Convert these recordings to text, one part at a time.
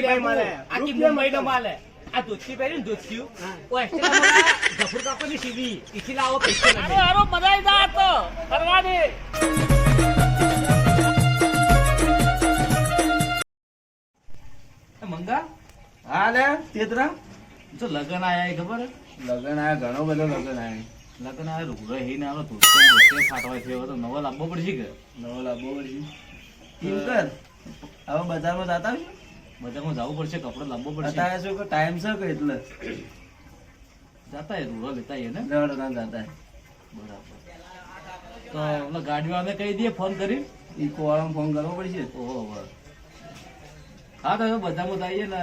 નહીં ભાઈ મારે આખી મુંબઈ નો માલ. આ ધોતી પહેરી ને ધોતિયું હા. ઓ એક્સ્ટ્રા સીધી ઈથી લાવો પૈસા અરે હારો જા તો ફરવાની. મંગા? હા લે તેતરા. જો લગન આયા ખબર? લગન આયા ઘણો બધો લગન આયા. લગન આયા રૂગડો હે ના આવો ધોતી ને ફાટવા થયો તો નવો લાવવો પડશે કે? નવો લાવવો પડશે. કર? હવે બજારમાં જાતા આવશું બજારમાં જવું પડશે કપડો લાંબો પડશે. અત્યારે શું કે ટાઈમ છે કે એટલે? જાતા રૂડો લેતા એને. ના જાતા બરાબર. તો ઓલા ગાડી વાળાને કહી દઈએ ફોન કરી ઈ કોળામાં ફોન કરવો પડશે? ઓહો હા તો બધામાં જઈએ ને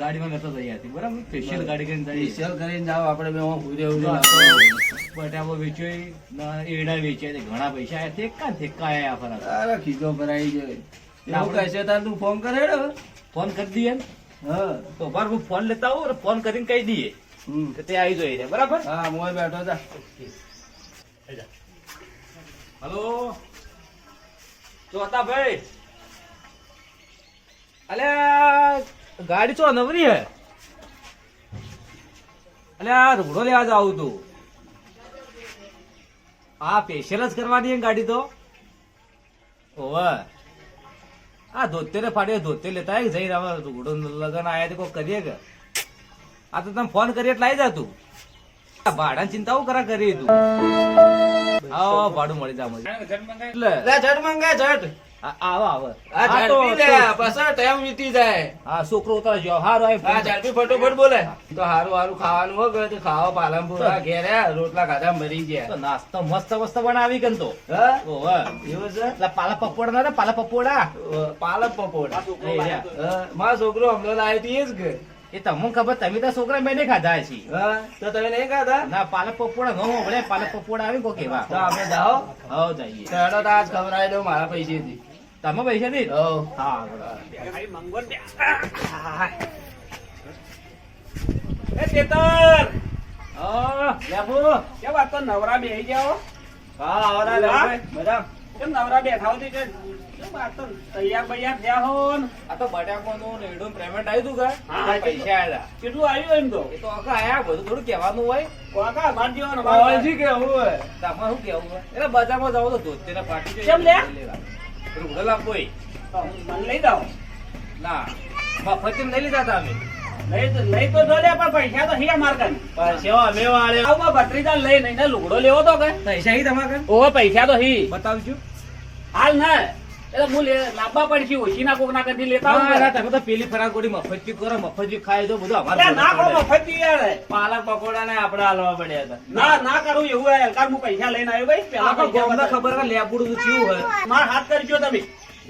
ગાડીમાં લેતા જઈએ હતી બરાબર? સ્પેશિયલ ગાડી કરીને જઈએ. સ્પેશિયલ કરીને જાવ આપણે બે લાવતો તો બટાકો વેચ્યો ને એડા વેચ્યા ઘણા પૈસા આયા તે કાં થેકા આયા ફરક અરે ભરાઈ એવું કહેશે તાર તું ફોન કરે ને ફોન કરી દઈએ. હા. તો બાર હું ફોન લેતા આવું અને ફોન કરીને કહી દઈએ. કે તે આવી જોઈએ બરાબર? હા મોય બેઠો હતા હલો? ચોતા ભાઈ. અલે ગાડી ચો નવરી હે? અલે આ રૂડો લેવા જાવું તું. હા પેશિયલ જ કરવાની હે ગાડી તો? ઓવે આ ધોતેરે ફાડ્યો ધોતે લેતા આય જઈ હવે રૂડો લગન આયા તો કોઈ કરીએ કે? આ તો તમે ફોન કરીએ એટલે આવી જા તું. આ ભાડાની ચિંતા હું કરા કરી તું. આવો ભાડું મળી જા મળી એટલે મંગાય ઝટ આ- આવો આવો. આ ઝડપી લે પાછા ટાઈમ વીતી જાય. હા છોકરો ઉતાર જો હારો હા ઝડપી ફટોફટ બોલે. તો હારું હારું ખાવાનું હોય તો ખાવા પાલનપુર ઘેર રોટલા ખાધા મરી તો નાસ્તો મસ્ત મસ્ત બનાવી કન તો. હા? એવું છે? પાલા પકોડા ના પાલા પકોડા. પાલક પકોડા. એ રહ્યા. હા, મારો છોકરો હમણાં લાવ્યો તો એ જ કે એ તમને ખબર તમે તો છોકરા મેં નહીં ખાધા છે હા? તો તમે નહીં ખાધા? ના પાલક પકોડા નો મળે પાલક પકોડા આવી કો કેવા. તો આપણે જાઓ. હવ જઈએ. તો આજ ખવડાવી દઉં મારા પૈસેથી. હા બે એ હા લેબુ કે તો નવરા બેહી જાઓ હા આવરા લેબુ. બધા કેમ નવરા બેઠા હોતી કે કેમ વાત તો તૈયાર બૈયાર થયા હો? આ તો બટાકોનું ને એડું પેમેન્ટ આવ્યું તું હા, કે પૈસા આયા કેટલું આવ્યું એમ તો એ તો આખા આયા બધું થોડું કહેવાનું હોય કાકા માર જેવાનો પાવલજી કેવું હોય તામાં શું કેવું હોય એટલે બજારમાં જાવ તો ધોતી ને પાટી કેમ લે? લેવા. રૂગડો લાવવો મને લઈ જાઓ. ના મફત નહીં લીધા તા અમે. લઈ તો લઈ તો જો લે પણ પૈસા તો હિયા માર કન પૈસા અમે વાળે. આવું ભત્રીજા લઈ નહીં ને લુગડો લેવો તો કે? પૈસા હી તમારે? ઓહો પૈસા તો હી બતાવજો. હાલ ના. એટલે હું લે પડશે ઓછી ના કોક ના કદી લેતા આવું ના, ના, કે. તમે તો પેલી ફરાક ગોળી કરો મફતજી ખાય તો બધું લે, ના કરો અમારે યાર. પાલક પકોડા ને આપણે હાલવા પડ્યા હતા. ના ના કરું એવું હોય. કારણ હું પૈસા લઈને આવ્યો ભાઈ પેલા આખા પૈસા ખબર કે લેબુડું તો થયું હોય. માર હાથ કરજો તમે.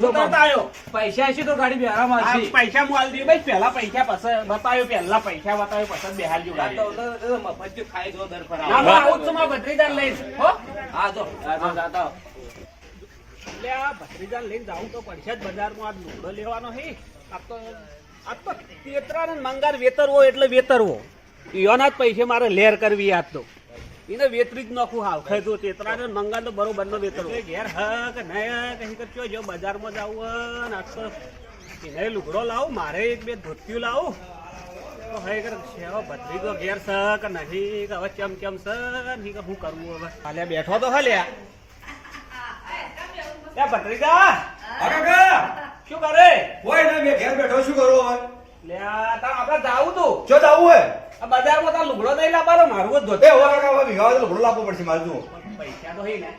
જો હું તરત આવ્યો. પૈસા હશે તો ગાડી બેહારા આ પૈસા હું આલી દઉં. ભાઈ પેલા પૈસા પછી બતાવ્યો પેલા પૈસા બતાવ્યો પછી બેહાલજો આ તો ગાડી. તો મફતજી ખાય તો દર પર આવું છું મારા ભત્રીજાને લઈને હો. હા જો આ તો જાતા એટલે આ ભત્રીજાને લઈને જાઉં તો પડશે જ બજારમાં. આ લુગડો લેવાનો હે. આ તો આ તો તેતરા ને મંગાર વેતરવો એટલે વેતરવો. ઈયોના જ પૈસે મારે લેર કરવી આજ તો. એને વેતરી જ નાખું હાવ. ખાધું તેતરા ને મંગાર તો બરોબર નો વેતરવો ઘેર હક કે નહીં કहीं કરજો. જો બજારમાં જાવું ને આજ તો એને લુગડો લાવું મારે એક બે ધોતિયું લાવું. તો હે કર સેવા ભત્રીજો ઘેર સક નહીં. કે હવે કેમ કેમ છે નહીં કે કરવું હવે? હાલે બેઠો તો હલ્યા. લે ભત્રીજા શું કરે કોઈ ના મેં ઘેર બેઠો શું કરું હવે લે આ તાર આપણે જાવું તું જો જાવું હોય આ બજારમાં તાર લુગડો નહીં લાવવાનો મારું જ એ ધોતી કાકા હવે વિવાહ તો લાવવો પડશે મારે જુઓ પૈસા તો હે ને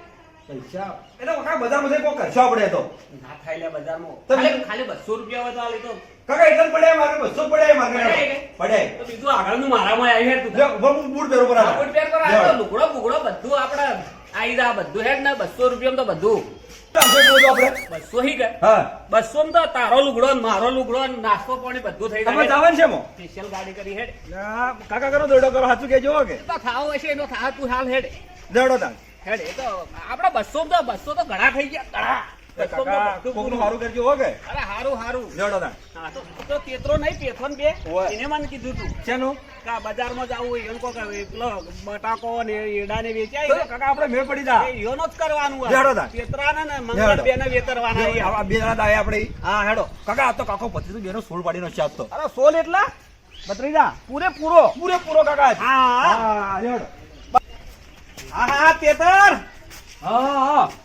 પૈસા એટલે કાકા બજારમાં જઈ કોઈ કરશો આપણે તો ના થાય લે બજારમાં ખાલી ખાલી રૂપિયા હોય તો કાકા એક જ મારે બસો પડે મારે પડે તો બીજું આગળનું મારામાં આવી હેડ તું જો બૂટ પહેરો પર આ બૂટ પહેર આ લુગડો બુગડો બધું આપણે આઈ જા બધું હેડ ને બસો રૂપિયા તો બધું. બસો હી બસો તો તારો લુગડો મારો લુગડો નાસ્તો પાણી બધું થઈ તમે જાય. જવાનું છે સ્પેશિયલ ગાડી કરી હેડ. કાકા કરો દોડો કરો સાચું કેજો હો કે. તો હશે એનો થાવ તું હાલ હેડ. દોડો તાર હેડ એ તો આપડા બસો તો બસો તો ઘણા થઈ ગયા ઘણા. કાકા કોકનું સારું કરજો હો કે. અરે હારું હારું. લેવડો તાણ હા તો તો તેતરો નહીં બે. એને મને કીધું તું. શેનું? કે બજારમાં જવું હોય એમ કોક બટાકો ને એડા ને વેચાય કાકા આપણે મેળ પડી જા. એ જ કરવાનું હોય. હેડો તાણ. તેતરાને ને હેડો. મંગળ બેને વેતરવાના આ બે જણા દાય આપણે. હા હેડો. કાકા તો કાકો પચીસ બેનો સોળ પાડીનો છે તો. અરે સોલ એટલા? બત્રીજા પૂરે પૂરો પૂરે પૂરો કાકા. હા. હા લેવડો હા હા તેતર. હા હું.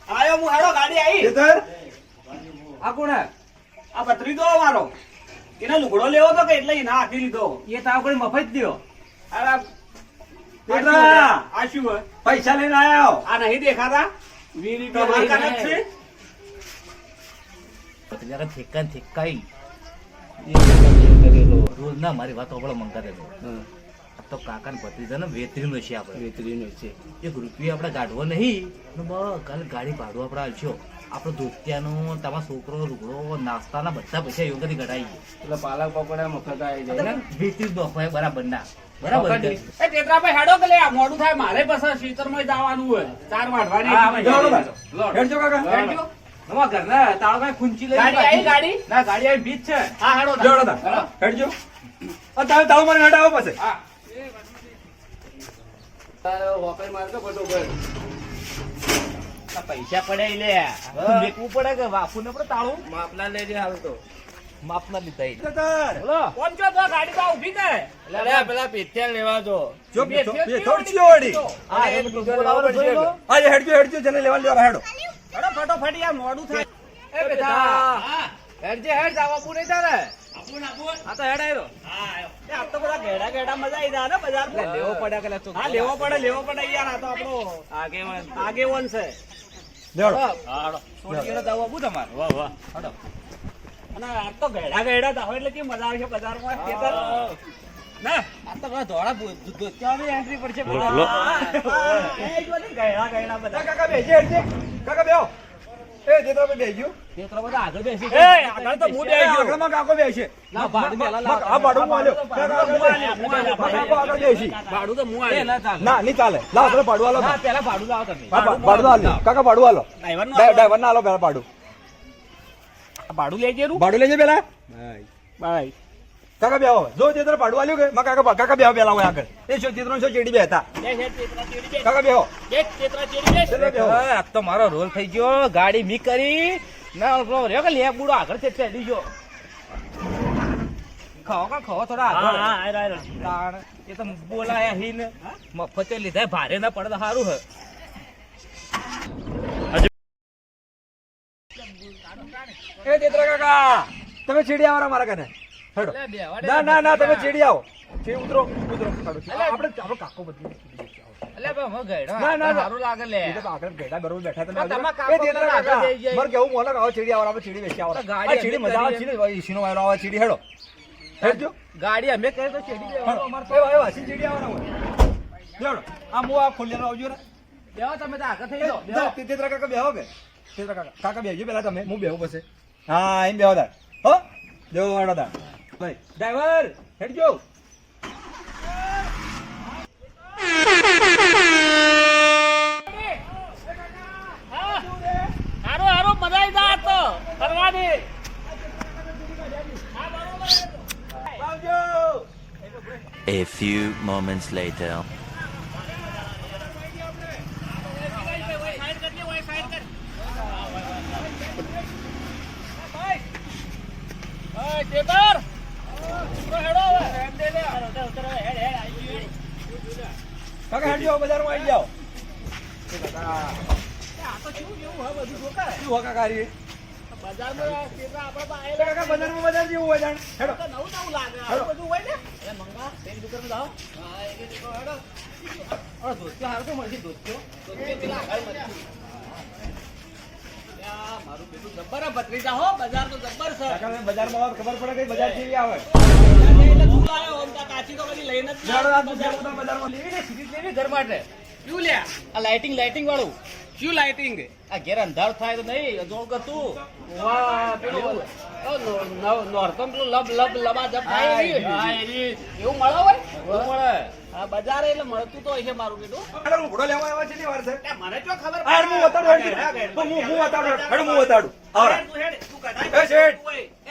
હેડો ગાડી આવી ચેતર આ કોણ આ બત્રીજો મારો એને લુગડો લેવો તો કે એટલે ના આપી લીધો. એ તાવ કોઈ મફત દ્યો. અરે આ શું પૈસા લઈને આવ્યો આ નહીં દેખાતા? વીરી છે? જરા રોજ ના મારી વાત આપણે મંગા દે આ તો કાકા ને ભત્રીજા ને વેતરીનો છે આપણે. વેતરીનો છે એક રૂપિયો આપણે કાઢવો નહીં. કાલે ગાડી ભાડું આપણે આલશો. આપણો ધોતિયાનો તમારો છોકરો રૂગડો નાસ્તાના બધા પૈસા યોગથી કઢાઈ એટલે પાલક પકોડા મફત આવી જાય ને વેતરી બફાય બરાબર ના. બરાબર એ હેડો કે લે આ મોડું થાય મારે પાછા જવાનું હોય. ચાર વાઢવાની. હેડજો કાકા હેડજો. ઘરના ખૂંચી ગાડી આવી ગાડી? ના ગાડી આવી બીજ છે. હા હેડો હેડજો. હટાવો પછી. હા. તારે મારતો પૈસા પડે લે. મેકવું પડે કે બાપુ ને તાળું? માપના લેજે હાલ તો. માપ ના લીધા બોલો. કોણ છો તો ગાડી તો ઊભી કરે અરે પેલા પેથિયા લેવા દો જો બે બેઠો થયો એ બીજો બીજો લાવો લાવો પડશે. જોઈ લો. આજે હેડજો હેડજો જને લેવા લેવા હેડો. હેડો ફટોફટ યાર મોડું થાય. એ બેટા હેડ જે હેડ જાવા પૂરે તારે. આપું આપું. આ તો હેડ આયરો. હા આયો. એ આ તો બધા ઘેડા ઘેડા મજા આવી જાય ને બજાર લેવો પડે કે હા લેવો પડે લેવો પડે યાર આ તો આપણો આગેવાન. આગેવાન છે. લેવડો હા હેડો. સોડિયો દાવ આબુ વાહ વાહ. હડો. અને આ તો ઘેડા ઘેડા દાવો એટલે કે મજા આવશે બજારમાં. ખેતર. ના? આ તો ધોળા ધોતિયાની એન્ટ્રી પડશે. બધા. કાકા બેસી કાકા બેહો. એ જેતરા ભાઈ બેસજો તેતરો બધા આગળ બેસી એ આગળ તો હું બેસી ગયો. આગળમાં કાકો બેસે ના, ભાડું પેલા લાવો. આ ભાડું હું આલ્યો. કાકા ભાડું આગળ હું બેસી. આલ્યો, હું આલ્યો. કાકો આગળ બેસી. ભાડું તો હું આલ્યો. ના નહીં ચાલે લાવો પેલા ભાડું આલો ના પેલા ભાડું લાવો તમે ભાડું આલો કાકા ભાડું આલો ડ્રાઈવરનું ડ્રાઈ- ડ્રાઈવર ના આલો પેલા ભાડું ભાડું લેજે રું. ભાડું લેજે પેલા ભાઈ કાકા બેહો. જો ચેતર પાડવા આલ્યું કે માં કાકા કાકા બેહો પેલા હું આગળ. એ છો ચિત્રો છો ચેડી બે હતા તેતરા ચેડી કાકા બેહો. બે બે. ચેતરા આ તો મારો રોલ થઈ ગયો. ગાડી મી કરી. ના પેલો રહ્યો કે લે બુડો આગળ છે ચડી ગયો. ખાઓ કા ખાઓ થોડા હા, આગળ. હા, આયરો, આયરો. તાણ એ તો બોલાયા હીન મફતે લીધા ભારે ના પડે સારું હે. એ ચેતરા કાકા તમે ચીડિયા વાળા મારા કને? હેડો. ના ના ના તમે ચેડી આવો. ચેડી ઉતરો ઉતરો. આપણે આપણો કાકો બધી ગેડા અમે કહે તો ચેડી આ ખોલીને આવજો ને બેહો તમે તો આગળ થઈ જાઓ. બેહો. તેતરા કાકા બેહો કે? તેતરા કાકા. કાકા બેહજો પેલા તમે. હું બેહું પછી. હા એમ બેહો તાર. હો? દેવો વાળો ભાઈ ડ્રાઈવર હેડજો. હારું, હારું, મજા તો. ફરવાની. A few moments later. તેતર. હેડો હેડ, હેડ, હેડ. કાકા આવી જાઓ? બજારમાં હેડો આવું જાઓ હેડો. મારું બેટું જબ્બર ભત્રીજા હો બજાર તો જબ્બર છે બજારમાં ખબર પડે કે બજાર કેવી આવે લાઇટિંગ લાઇટિંગ વાળું. શું લાઇટિંગ આ ઘેર અંધાર થાય તો નહીં જોણ કરતું વાહ પેલું ઓ, નો- નો- નોરતમ પેલું લબ લબ લબા જબ થાય એવું. મળે હોય? મળે. આ બજાર એટલે મળતું તો હશે મારું બેટું અરે લુગડો લેવા આવ્યા છે વાર છે. મને તો ખબર આ હું બતાડું હું હું બતાડું હેડ. હેડ હું બતાડું આવરા. તું હેડ, તું કઢાઈ એ શેઠ.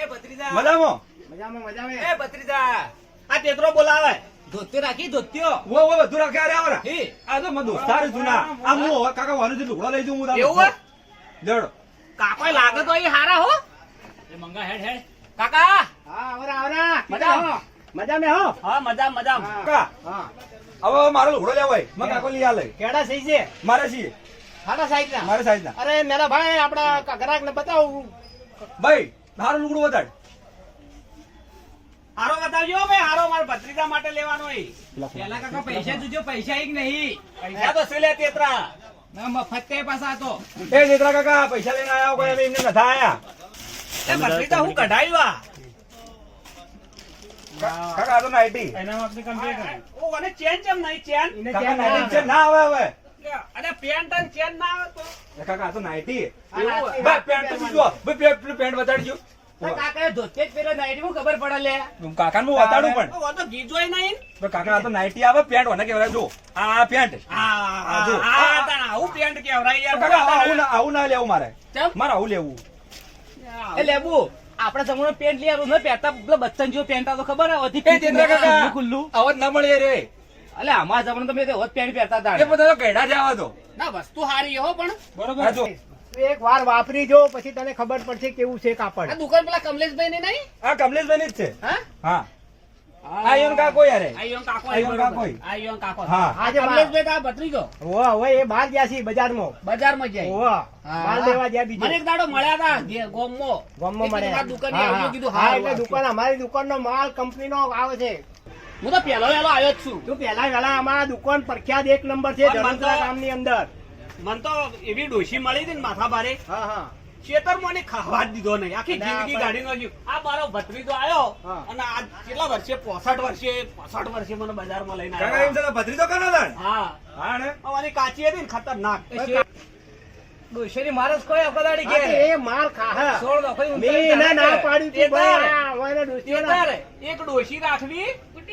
એ ભત્રીજા. મજામાં? મજામાં મજામાં. એ ભત્રીજા. આ તેતરો બોલાવે. ધોતી રાખી ધોત્યો. વો વો બધું રાખે અરે આવરા હે? આ તો મને દોસ્તાર જુના. આ હું કાકા વાનો જે લુગડા લઈ જઉં હું તારો. એવું જડ કાકા કાકોય લાગે તો એ હારા હો. એ મંગા હેડ હેડ. કાકા. હા આવરા આવરા. મજા હો મજા મે હો? હા મજા મજા કાકા હા. હવે મારો લુગડો લેવાય મેં કાકો લઈ આલે. કેડા સહી છે? મારે છીએ હાડા સાઈડ ના મારે સાઈઝ ના અરે મેરા ભાઈ આપડા ગ્રાહક ને બતાવું. ભાઈ મારો લુગડો બતાડ હારો બતાવજો ભાઈ હારો મારા ભત્રીજા માટે લેવાનો પેલા કાકા પૈસા જોજો પૈસા એક નહીં. પૈસા તો સિલે તેતરા? ના મફત તે પાછા તો એ જેતરા કાકા પૈસા લઈને આયા કોઈ અમે એમને નથા આયા. એ ભત્રીજા હું કઢાયું આ કાકા આ તો નાઈટી ઓ અને ચેન ચમ નહીં? ચેન? એને કાકા નાઈટી છે ના આવે હવે. અને પેન્ટ અને ચેન ના આવે તો? કાકા આ તો નાઈટી પેન્ટ બીજું પેન્ટ બતાડજો કાકા ધોતે જ પેલો નાઈટમાં ખબર પડે લે. કાકા હું બતાડું પણ. ઓ, તો ગીજોય નહીં. પણ કાકા આ તો નાઈટી આવે પેન્ટ મને કહેવાય. જો આ પેન્ટ આ આ જો. આ તાણ આવું પેન્ટ કેવરાય યાર કાકા આવું ના આવું ના લેવું મારે. મારે આવું લેવું. એ લેબુ આપણે જમણો પેન્ટ લઈ આવ્યો ને પહેરતા પેલો બચ્ચન જેવો પેન્ટ આવતો ખબર હે ઓથી એ કાકા ખુલ્લું અવાજ ના મળે રે. અલે આમાં જમણ તમે હોત પેન્ટ પહેરતા હતા. એ બધા તો ગયડા જ આવા તો. ના વસ્તુ સારી હો પણ. જો. એક વાર વાપરી જો પછી તને ખબર પડશે કેવું છે કાપડ. આ દુકાન પેલા કમલેશભાઈ ની નહીં? આ કમલેશભાઈ ની જ છે. હા? હા. આ ઈયોન કાકો યાર એ. કાકો આ કાકો. આ કાકો. હા. આજે કમલેશભાઈ કા ભત્રીજો. હો હવે એ બહાર ગયા છે બજારમાં. બજારમાં જાય હો. માલ લેવા ગયા મને એક દાડો મળ્યા હતા ગે- ગોમમાં. ગામમાં એ કીધું મળ્યા. મારી દુકાને. કીધું હા, એટલે દુકાન અમારી દુકાનનો માલ કંપનીનો આવે છે. હું તો પહેલો વહેલો આવ્યો જ છું. તું પેલા વેલા અમારા દુકાન પ્રખ્યાત એક નંબર છે ની ગામની અંદર. મને તો એવી ડોશી મળી હતી ને માથા ભારે હા હા. ખેતરમાં ખાવા જ દીધો નહીં. આખી જિંદગી ગાડી નો આ મારો ભત્રીજો આવ્યો અને આ કેટલા વર્ષે? પોસઠ વર્ષે પોસઠ વર્ષે મને બજારમાં લઈને આવ્યો. છે ભત્રીજો કાનો હા. હા ને? અમારી કાચી હતી ને ખતરનાક. ડોશેરી મારસ કોઈ અકડાડી કે એ માલ ખા સોળ દો કોઈ મેં ના પાડી તું ના- એક ડોશી રાખવી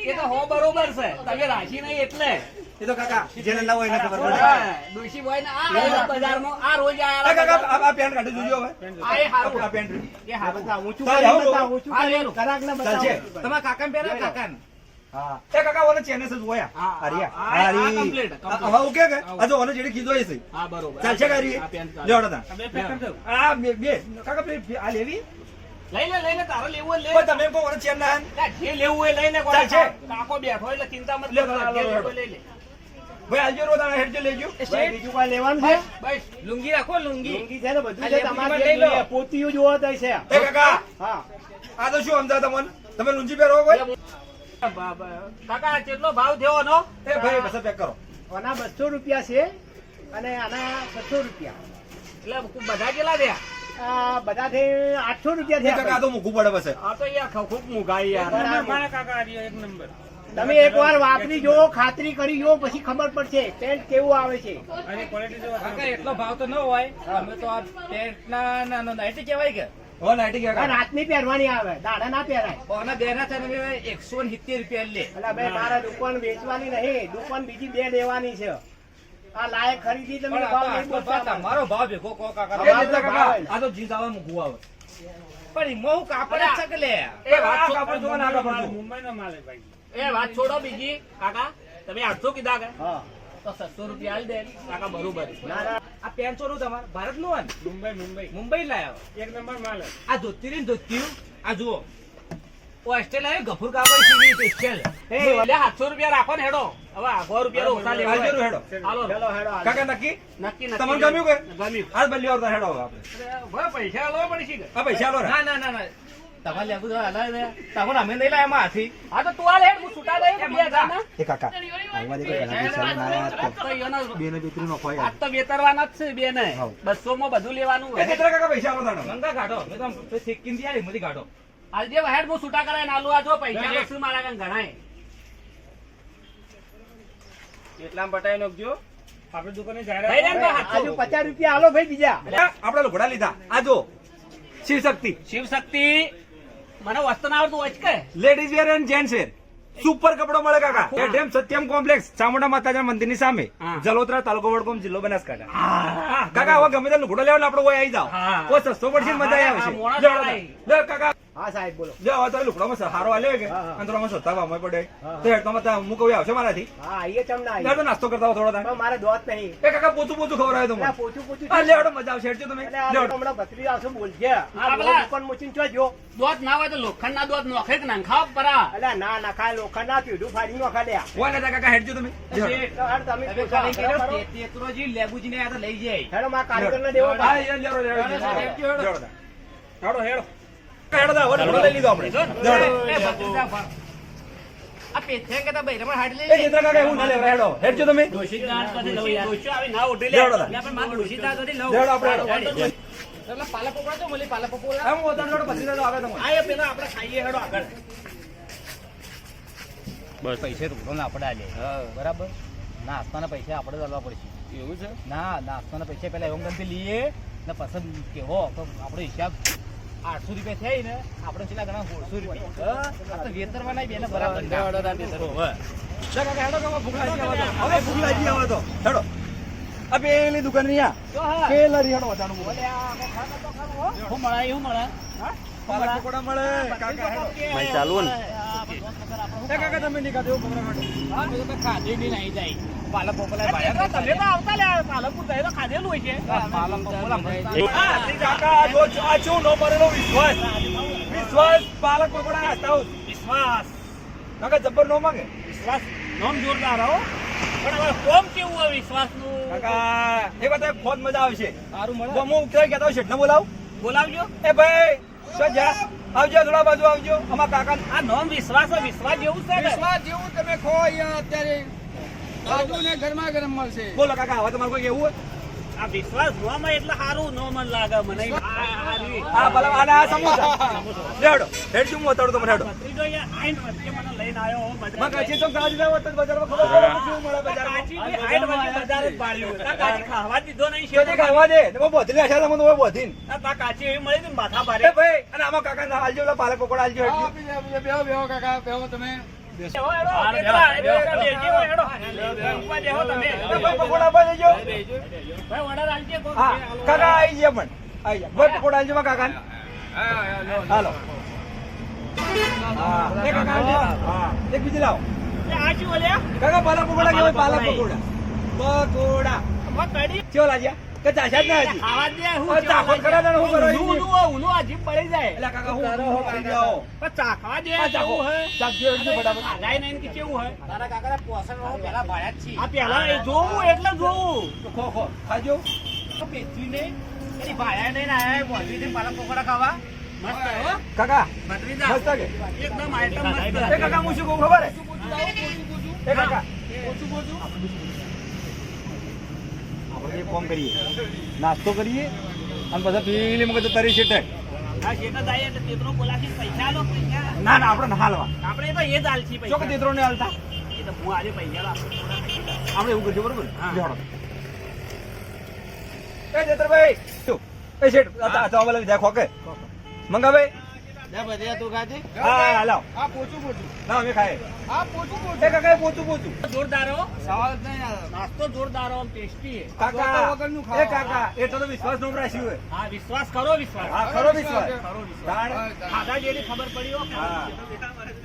એ તો હો બરોબર છે. તમે રાખી નહીં એટલે. એ તો કાકા જેને ના હોય એને ખબર પડે. હા, ડોશી ને આ બજારમાં આ રોજ આયા કાકા આ- આ પેન્ટ કાઢી જોજો હવે. આ એ હારું. આ પેન્ટ એ હારું. બતાવ, ઊંચું ચાલ, કરીને આવો, બતાવ, ઊંચું હા, કરીને લેલો. ગ્રાહકને બતાવ. ચાલશે. તમારા પહેરા કાકા હા. એ કાકા ઓને ચેને છે જોયા? હરિયા હા, હા, હરી. complete, complete. હવે ઓકે કે આ ઓને જેડી કીધું હશે હા બરોબર. ચાલશે કારી આ લેવડો તા. તમે પેક કરી આ બે બે. કાકા બે બે. આ લેવી? લઈ લે લઈ લે. તારે લેવું લે. તમે કોણ ચેન ના જે લેવું હોય લઈ લે કોઈ ચાલશે. કાકો બેઠો એટલે ચિંતા મત લે, લઈ લે. ભાઈ આલજો રો તાણે હેડજો લેજો. ભાઈ, બીજું કોઈ લેવાનું છે? ભાઈ લુંગી રાખો લુંગી. લુંગી છે ને બધું છે તમારે લઈ લો. પોતીઓ જોવા થાય છે એ કાકા. હા. આ તો શું સમજા તમને? તમે લુંજી પહેરો ભાઈ કાકા કેટલો ભાવ થયો નો એ ભાઈ બસ પેક કરો. આના બસો રૂપિયા છે અને આના બસો રૂપિયા. એટલે બધા કેટલા થયા? આ બધાથી આઠસો રૂપિયા થયા કાકા તો મૂકવું પડે બસ આ તો યાર ખૂબ મુગાઈ યાર. બરાબર. તમે એક વાર વાપરી જો ખાતરી કરી જો પછી ખબર પડશે પેન્ટ કેવું આવે છે. કાકા એટલો ભાવ તો ન હોય. અમે તો આ પેન્ટ ના ના ના કહેવાય કે? હો નાઈટી કે રાતની પહેરવાની આવે દાડા ના પહેરાય. કોના બે ના થાય એકસો ને સિત્તેર રૂપિયા લે. એટલે ભાઈ મારા દુકાન વેચવાની નહીં દુકાન બીજી બે લેવાની છે. આ લાયક ખરીદી તમે તમારો ભાવ ભેગો કાકા. આ તો જીત આવે મૂકવું આવે. પણ કાપડ જ એ વાત કાપડ જોવો ને કાપડ જો. એ વાત છોડો બીજી. કાકા તમે આઠસો કીધા કે? તો સત્સો રૂપિયા આલી દે. કાકા બરોબર. ના ના. આ પેન્ટનું તમારે? ભારતનું? મુંબઈ મુંબઈ. મુંબઈ લાયો એક નંબર માલ આ ધોતી ને ધોતી આ જુઓ. આવ્યો ગફુર કાપડ સીવી એ એટલે સાતસો રૂપિયા રાખો ને હેડો. હવે આખો રૂપિયા ઓછા લેવા. આલજો હેડો. હાલો. Hello hello. કાકા નક્કી? નક્કી તમને ગમ્યું કે? ગમ્યું. હાલ બદલી હેડો આપણે. પૈસા કે? પૈસા લો ના ના ના ના. તમારે લેવું તો હલાય દે તમારે અમે નહીં લાયા હાથી. હા તો તું હાલ હેડ હું છૂટા દઈ બે હજાર એ કાકા આવા દે ઘણા પૈસા ના આ તો એનો- બેનો દીકરી નો ખોય આજ તો વેતરવાના જ છે બે ને માં બધું લેવાનું એ હોય કાકા પૈસા આલો તાણે? મંગા કાઢો મેં તો સિક્કિમથી આવી મધી કાઢો હાલ જે હેડ હું છૂટા કરાય આલુ આ જો પૈસા લખશું મારા કાન ઘણાય. એટલામાં પટાઈ નાખજો. આપણે દુકાને લઈ લે ને તો જાહેરાત પચાસ રૂપિયા આલો ભાઈ બીજા. આપડે લુગડા લીધા. આ જો. શિવ શક્તિ શિવ શક્તિ મને વસ્તુ ના આવડતું હોય કે. Ladies wear and gents wear super કપડો મળે કાકા. એડ્રેમ સત્યમ કોમ્પ્લેક્સ ચામુંડા મંદિર મંદિરની સામે. જલોત્રા તાલુકો વડગામ જિલ્લો બનાસકાંઠા. કાકા હવે ગમે તે લુગડો લેવાનો આપણે હોય આવી જાવ કોઈ સસ્તો પડશે મજા આવશે કાકા. હા સાહેબ બોલો. લે હવે તો લુગડામાં સહારો આલ્યો કે? હા, હા. અંતરમાં સસ્તા ભાવમાં પડે. તો હેડ તો મત હું આવશે મારાથી. હા આઈએ ચમ ના આઈએ નાસ્તો કરતા હો થોડો time. મારે દોત નહીં. એ કાકા પોચું પોચું પોચું પોચું મજા આવશે હેડજો તમે. હમણાં આવશે આ. દુકાન જો. દોત ના હોય તો લોખંડ ના દોત નોખે કે નાંખા પરા? એટલે ના ના ખાય લોખંડ ના પીઢું ફાડી નો ખાડ્યા હોય ને કાકા હેડજો તમે. આ તો લઈ જાય. હેડો માં કારીગર ને દેવો હા, એ લેવડો, લેવડો, હેડો, લઈ લીધો આપણે. આ પેથે કે હાડી એ કાકા ના લેવડો, હેડો હેડજો તમે. દોષિત દાંત પછી લઉં યાર. ડોશી આવી ના ઉઠી લે એટલે પણ મારે દોષિત દાંત નથી લઉં. લેવડો આપણે. હેડો. એટલે પાલા પકોડા તો મળી પાલા પકોડા આમ ઓતાનો લેવડો, પછી લેવડો આવે તમારે. આ પેલા આપણે ખાઈએ હેડો આગળ. પૈસે રોકડો ના આપણે આલે બરાબર? નાસ્તાના પૈસા આપણે ચાલવા પડશે. એવું છે? ના નાસ્તાના પૈસા પેલા એવું ગણથી લઈએ ને પસંદ કેવો તો આપણો હિસાબ આઠસો રૂપિયા થાય ને આપણે છેલ્લા ઘણા સોળસો રૂપિયા આ તો વેતરમાં નહીં બેને બરાબર હોવે. ભૂખ લાગી આવે તો. હવે ભૂખ લાગી આવે તો. હેડો. આ પેલી દુકાનની આ. પેલા રી હેડો બોલે. હું મળાય હું મળે પાલક પકોડા મળે. કાકા, હેડો. એ કાકા, તમે ખાધું, હા, તો નહીં નહીં જાય પાલા પકોડા તમે તો આવતા લે પાલનપુર જાય તો ખાધેલું હોય છે. પાલા પકોડા કાકા, જો- આ શું નો પડેલો વિશ્વાસ. વિશ્વાસ પાલક પકોડા નાસ્તા વિશ્વાસ. કાકા જબ્બર નો માંગે. વિશ્વાસ નોમ જોરદાર હો. પણ હવે કોમ કેવું હોય વિશ્વાસનું કાકા એ બધા ખોદ મજા આવશે. સારું મળે. હું ઉતરાઈ ગયા તો શેઠને બોલાવ? બોલાવજો. એ ભાઈ શું આવજો થોડા બાજુ આવજો. અમારા કાકા આ નોમ વિશ્વાસ વિશ્વાસ જેવું છે વિશ્વાસ જેવું તમે ખો અહીંયા અત્યારે ને ગરમા ગરમ મળશે. બોલો કાકા હવે તમારે કોઈ કેવું હોય? આ વિશ્વાસ જોવામાં એટલે સારું નો મન લાગે મને. આ- આ રી. હા ભલે આને આ સમોસા. લેડો હેડ જુમો તડો તો મને હેડો અહીંયા વચ્ચે મને લઈને આવ્યો બજાર કાચી તો કાચી જાવ તો બજારમાં ખબર શું મળે બજારમાં. હાઈટ વચ્ચે બજાર જ પાડ્યું. કાચી ખાવા દીધો નહીં તો ખાવા દે. તો બોધી આશા તમને હોય બોધીન. આ તાર કાચી એવી મળી ને માથા એ ભારે ભાઈ અને આમાં કાકા ના હાલજો પાલક પકોડા હાલજો બેહો બેહો કાકા બેહો તમે. બેસી કોક. આવી ગયા. પણ આવી ગયા ભાઈ પકોડા હાલજો માં કાકા હાલો હા એ કાકા હા. એક બીજી લાવો. કાકા પાલક પકોડા કેવાય પાલક પાલક પકોડા. પકોડા. લાગ્યા? કે ચાશા જ ના ખાવા દે, હું ચાખો ખરા હું કરો આ જાય. એટલે કાકા હું કરી જાઓ પણ ચાખવા દે, ચાખો. ચાખજો હેડજો ફટાફટ. ખાધાય નહીં કે કેવું હે? તારા કાકા પોસણ વાળો પેલા ભાયા જ આ પહેલા એ જોવું એટલે જોવું. ખો ખો. ખાજો. પેથ્યું એની ભાયા નહીં ને આયા બોલવી છે પાલા પકોડા ખાવા. મસ્ત હો? કાકા. મસ્ત કે? એકદમ આઈટમ મસ્ત. કાકા હું શું કહું ખબર હે? એ કાકા. આપણે એક કામ કરીએ. નાસ્તો કરીએ અને પછી ફિલ્મ મગજ તરી શેઠ. ના ના આપણે હાલવા. આપણે તો એ જ હાલશી પૈસા. કે તેતરો ને હાલતા. એ તો પૈસા લાવું. આપણે એવું કરજો બરોબર? હા. એ જેતરભાઈ શું? એ શેઠ આ ચાવલ લઈ જા તું મંગાવે હા હાલો હા પોચું પોચું. ના અમે ખાય આ પોચું પોચું. કાકા પોચું પોચું. જોરદાર હો. સવાલ જ નહીં નાસ્તો જોરદાર હો, ટેસ્ટી હે. કાકા વગરનું ખાવા. એ કાકા એટલો તો વિશ્વાસ નો રાખ્યું હોય હા વિશ્વાસ કરો વિશ્વાસ. હા ખરો વિશ્વાસ. ખરો વિશ્વાસ. ખાધા જેની ખબર પડી હો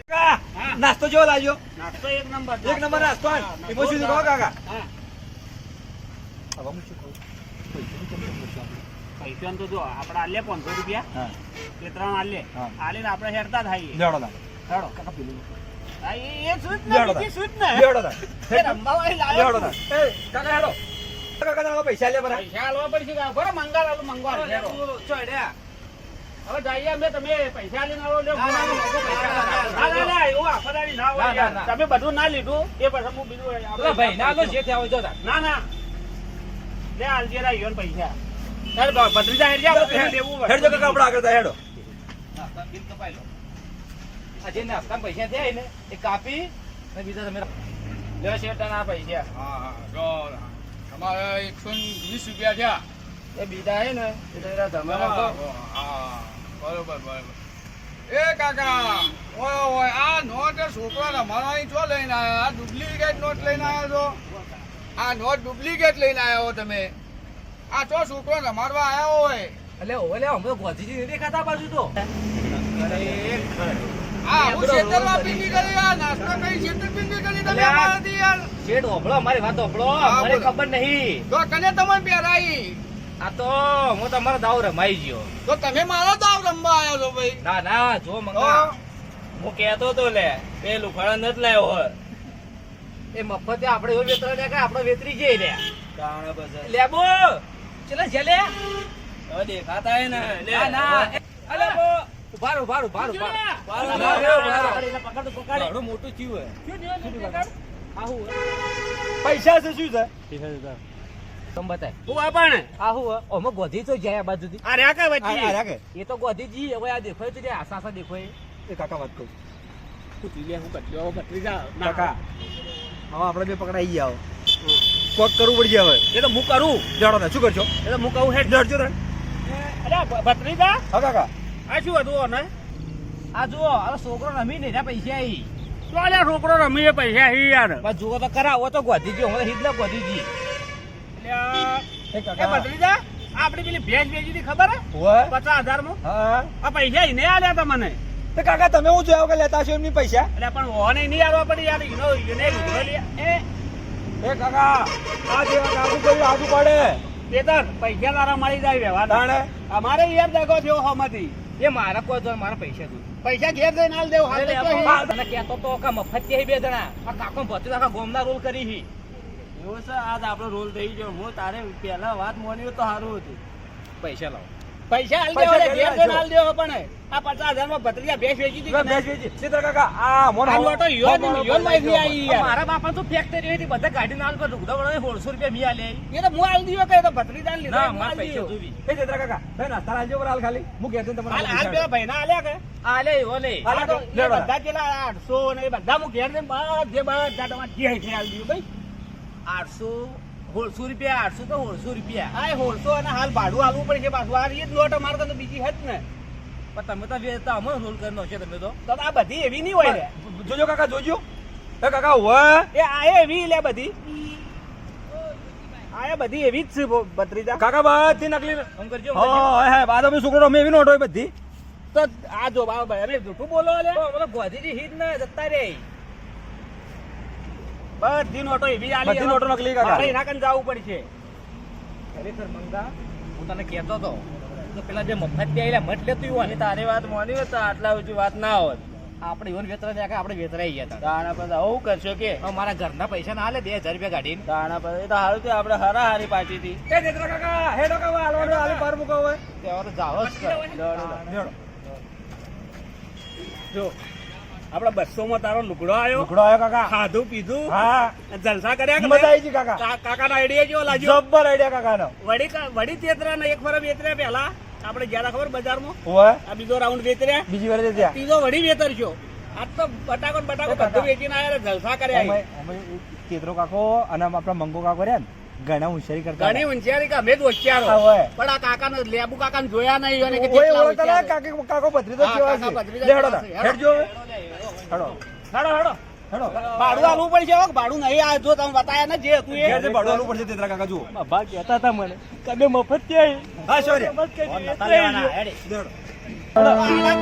કાકા, નાસ્તો જેવો લાગ્યો. નાસ્તો એક નંબર એક નંબર નાસ્તો. કહો કાકા? હા. પૈસાનું તો જો આપણે આલે પાંચસો રૂપિયા. બે ત્રણ આલે આલે આપણે હેરતા ના હેડો. કાકા પેલું એ બીજી ને એ કાકા હેડો. કાકા પૈસા લે બરા પૈસા પડશે કે બરો હેડો. હવે જઈએ તમે પૈસા લઈને આવો લ્યો, ના, ના, ના, એવું ના હોય બધું ના લીધું એ પછી હું બીજું આપણે ભાઈ ના લો જે થયા હોય જો ના ના. લે આલજેરા પૈસા. તારે બ- ભત્રીજા હેરજે, આપણે લેવું હોય. હેડજો કાકા આપણે આગળ હેડો. બિલ કપાઈ લો. આ જે નાસ્તાના પૈસા થયા ને એ કાપી અને બીજા તમે લ્યો તને આ પૈસા. હા હા જો તમારા એકસો વીસ રૂપિયા થયા. એ બીજા હે ને એ તો એના ધમે હા, બરોબર બરોબર. એ કાકા ઓય ઓય આ નોટ છોકરા છોકરો અહીં છો લઈને આવ્યા આ ડુપ્લિકેટ નોટ લઈને આવ્યા છો? આ નોટ ડુપ્લિકેટ લઈને આવ્યા હો તમે? આ છો છોકરો રમાડવા આવ્યા હોય? એટલે ઓલે અમે ગોધીજી નથી દેખાતા બાજુ તો. આ હું શેઠ ઓભળો અમારી વાત ઓભળો મને ખબર નહીં. તો કને તમને પહેરાઈ આ તો હું તમારો દાવ રમાઈ ગયો. તો તમે મારો દાવ રમવા આવ્યા છો ભાઈ? ના ના જો મંગા. હું. કહેતો તો લે એ લુખાડા નથી લાવ્યો હોય. એ મફતે આપણે એવો વેતરા ને કે આપણે વેતરી જઈએ લે. કારણે લેબો ચલે હવે દેખાતા હે ને. ના ના. અલે બો. ઊભા રહો, ઊભા રહો, ઊભા રહો, ઊભા રહો. ઊભા રહો, ઊભા રહો, ઊભા રહો. પકડ, પકડ, પકડ. ઘણું મોટું ચીવ હે આહુ પૈસા છે શું છે? તમે બતાય. હું આ આહુ ઓમો ગોધી તો જાય આ બાજુથી આ રહ્યા આ- આ વચ્ચે રહ્યા કે? એ તો ગોધીજી હવે આ દેખાય છે આશા સા દેખાય. એ કાકા વાત કહું પૂછી લે, હું કટલો ભત્રીજા. ના. કાકા હવે આપણે બે પકડાઈ ગયા કોક કરવું પડશે હવે. એ તો હું કરું. જડો ને શું કરશો? એ તો હું કહું હેડ. જડજો રે અરે ભત્રીજા હા કાકા. આ શું હતું ને આ જુઓ આ છોકરો રમી ને એના પૈસા આવી તો અલ્યા છોકરો રમીએ પૈસા હી યાર. બસ જુઓ તો ખરા હવે તો ગયો હવે હિદલા ગોધીજી અલ્યા, એ એ કાકા. ભત્રીજા આપડી પેલી ભેંસ વેચી હતી ખબર હે? પચાસ હજારમાં આ પૈસા એને આલ્યા તમને. તો કાકા તમે હું જોયા કે લેતા છો એમની પૈસા? એટલે પણ ઓને નહીં આલવા પડી યાર ઈનો ઈને લુગડો લે. એ કાકા આ જેવા કાકુ કર્યું આગુ પડે. પેતર પૈસા તારા મળી જાય વ્યવહાર અમારે યાર દગો થયો હમતી એ મારા કોઈ જોર મારા પૈસા દઉં પૈસા ઘેર જઈને હાલ દેવ હાલ તો? તને કહેતો તો કે મફતથી બે જણા. આ કાકો ભત્રીજા આખા ગોમના રોલ કરી હી એવો છે? આજ આપણો રોલ થઈ ગયો. હું તારે પહેલા વાત મોની તો સારું હતું. પૈસા લાવો. પૈસા આલ દેવો ઘેર જઈને આલ દેવો પણ આ પચાસ હજારમાં ભત્રીજા ભેંસ વેચી દીધી ભેંસ વેચી. સિદ્ધર કાકા આ મોન હાલ લોટો યોન યોન વાઈફની આવી મારા બાપા તો ફેક્ટરી હતી બધા ગાડી નાલ પર રુગડો વડો 150 રૂપિયા મિયા લે એ તો હું આલ દીયો કે તો ભત્રીજા ને લીધા મારા પૈસા જોવી. એ સિદ્ધર કાકા ભાઈ નાસ્તા આલ પર હાલ ખાલી. હું ઘેર જઈને તમને હાલ હાલ પેલા ભાઈ ના આલ્યા કે? આલે એવો લે તો બધા કેલા 800 ને બધા. હું ઘેર જઈને બધા જે બધા તમારે જે છે દીયો ભાઈ. 800 હોળસો રૂપિયા આઠસો તો હોળસો રૂપિયા. આ હોળસો અને હાલ ભાડું આલવું પડે છે પાછું આ જ લોટ અમારે તો બીજી હત ને. પણ તમે તો વેચતા અમે રોલ કરી છે તમે તો. તો આ બધી એવી નહીં હોય જોજો કાકા જોજો. એ કાકા હોય એ આ એવી લે બધી. આ બધી એવી જ છે કાકા બધી નકલી એમ કરજો હા હા અમે છોકરો અમે એવી નોટ હોય બધી. તો આ જો બાબા અમે જૂઠું બોલો એટલે ગોધીજી હિત ને જતા રે બધી નોટો એવી આલી બધી નોટો નકલી કાકા. મારે એના કન જવું પડશે? ખરેખર મંગા હું તને કહેતો તો તો પેલા જે મફત બે આયેલા મત લેતું હોય ને તારી વાત મોની હોય તો આટલા ઊંચી વાત ના હોત. આપણે ઈવન વેતરા ને આપણે વેતરાઈ ગયા હતા. તાણા પછી આવું કરશો કે? મારા ઘરના પૈસા ના લે બે હજાર રૂપિયા કાઢીને. તાણા પછી એ તો હારું થયું આપણે હરા હારી પાછી હતી એ જેતરા કાકા હેડો કાકા હાલવાનો હાલી પાર મૂકો હોય તેવા તો જાવ જ કર. જો. આપડે બસો માં તારો લુગડો આવ્યો. લુગડો આવ્યો કાકા. ખાધું પીધું. હા. જલસા કર્યા મજા આવી ગઈ કાકા. કાકા કાકાનો આઈડિયા જેવો લાગ્યો. જબ્બર આઈડિયા કાકાનો. વડી વડી તેતરા ને એક ફરમ વેતર્યા પેલા આપણે ગયા ખબર બજારમાં? આ બીજો રાઉન્ડ વેતર્યા. બીજી વાર વેતર્યા ત્રીજો વડી વેતરશો. આજ તો બટાકો ને બટાકો બધું વેચીને આવ્યા જલસા કર્યા કેતરો કાકો અને આપડા મંગો કાકો રહ્યા ને ઘણા હોશિયારી કરતા ઘણી હોશિયારી કે અમે જ હોશિયાર. પણ આ કાકાને લેબુ કાકાને જોયા નહીં અને કે ના કાકી કાકો ભત્રીજો તો કેવા છે. હેડ હવે. હેડો. હડો હડો હડો. ભાડું આલવું પડશે હો, ભાડું નહીં આ જો તમે બતાયા ને જે હતું એ. જે ભાડું આલવું પડશે તેતરા કાકા જુઓ. બાબા કહેતા હતા મને. કદે મફત ક્યાં હા સોરી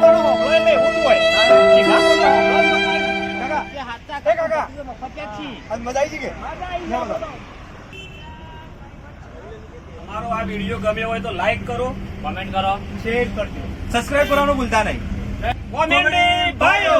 કોનો હોભળો એટલે એવું જ કોણ શીખા કોનો હોભળો જ હોય કાકા. કે હાચા કાકા. મફત કે છી? આજ મજા આવી કે? મજા આવી. અમારો આ વીડિયો ગમ્યો હોય તો લાઈક કરો કોમેન્ટ કરો. શેર કરજો. સબસ્ક્રાઇબ કરવાનું ભૂલતા નહીં. કોમેન્ટ ભાઈઓ.